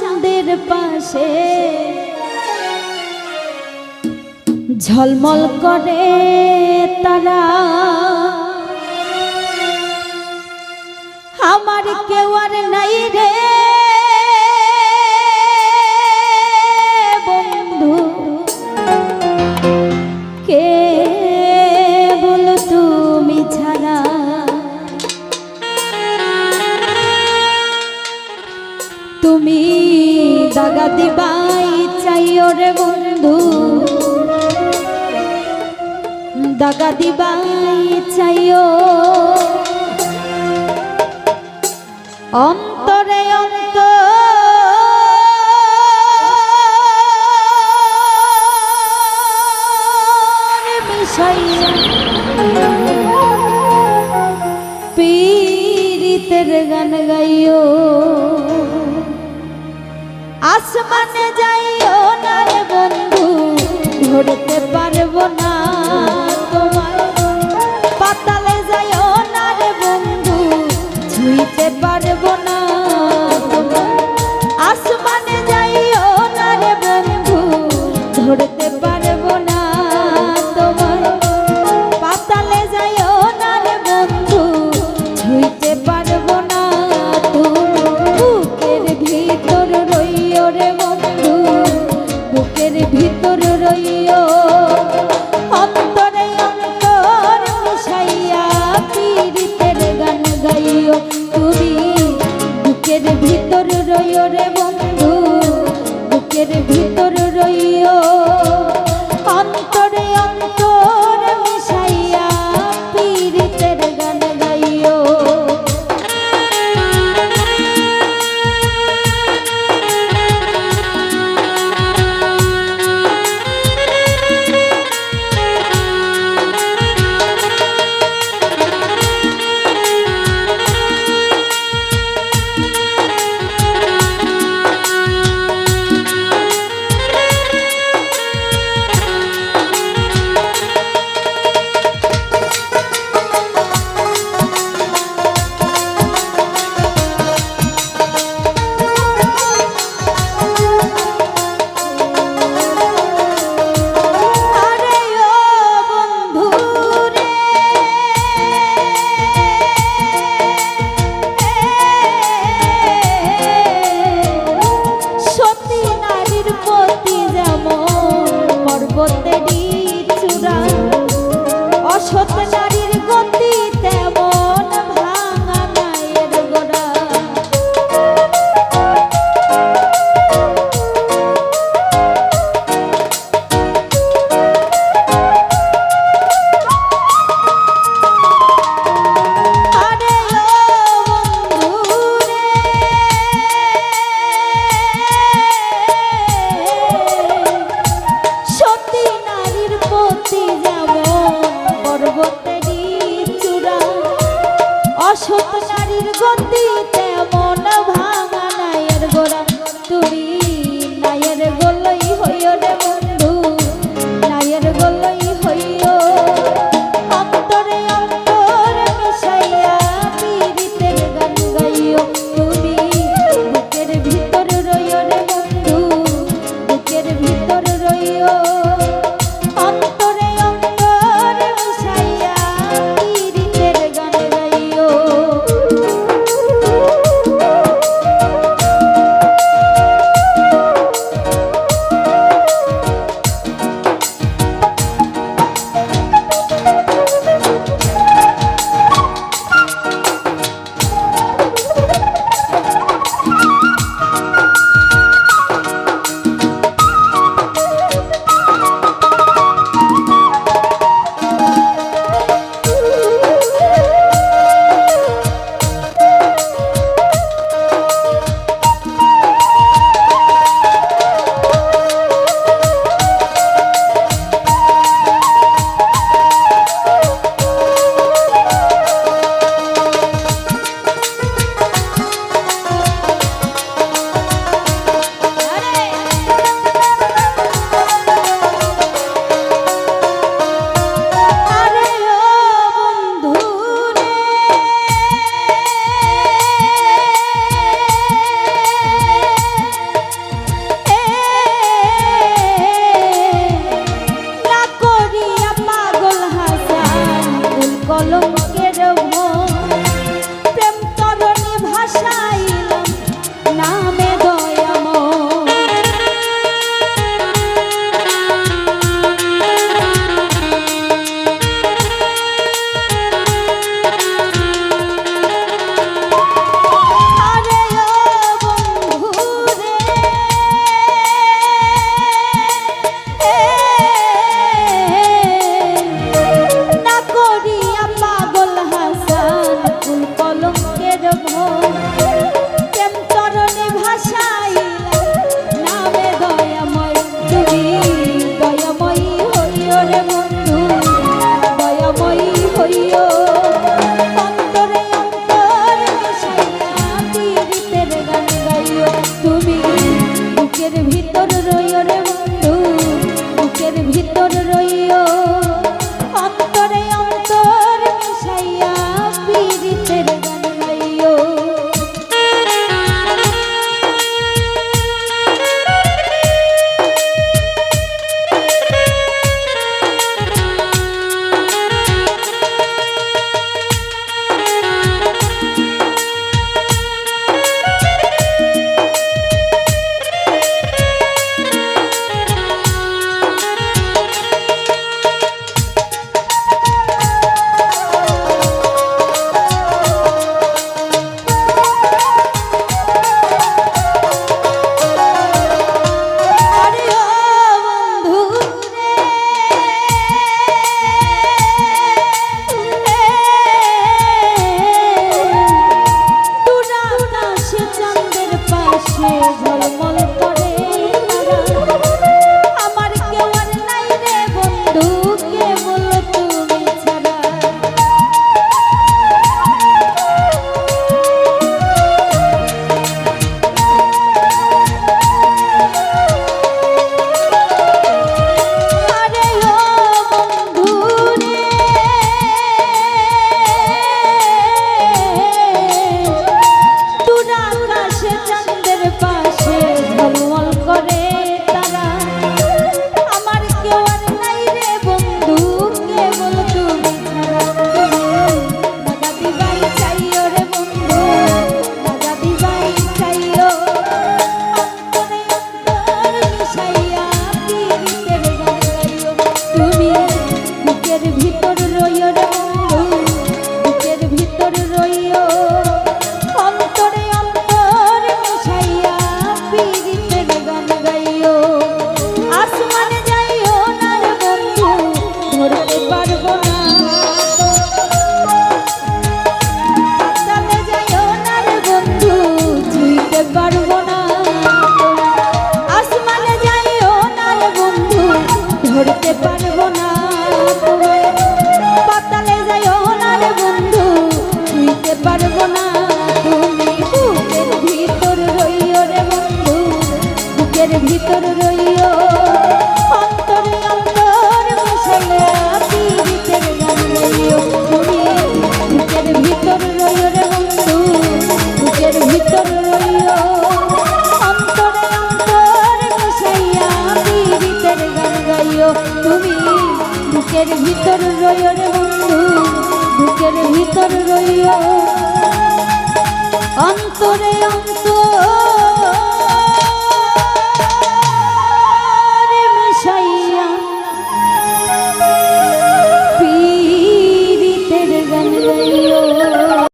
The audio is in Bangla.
চাঁদের পাশে ঝলমল করে তারা। আমার কেউ আর নাই রে বন্ধু দাগা দিবাই চাই অন্তরে অন্ত গান গাইও। আসমানে যাই পারব না। রে বন্ধু বুকের করি বুকের ভিতর রইয়া অন্তরে অন্তর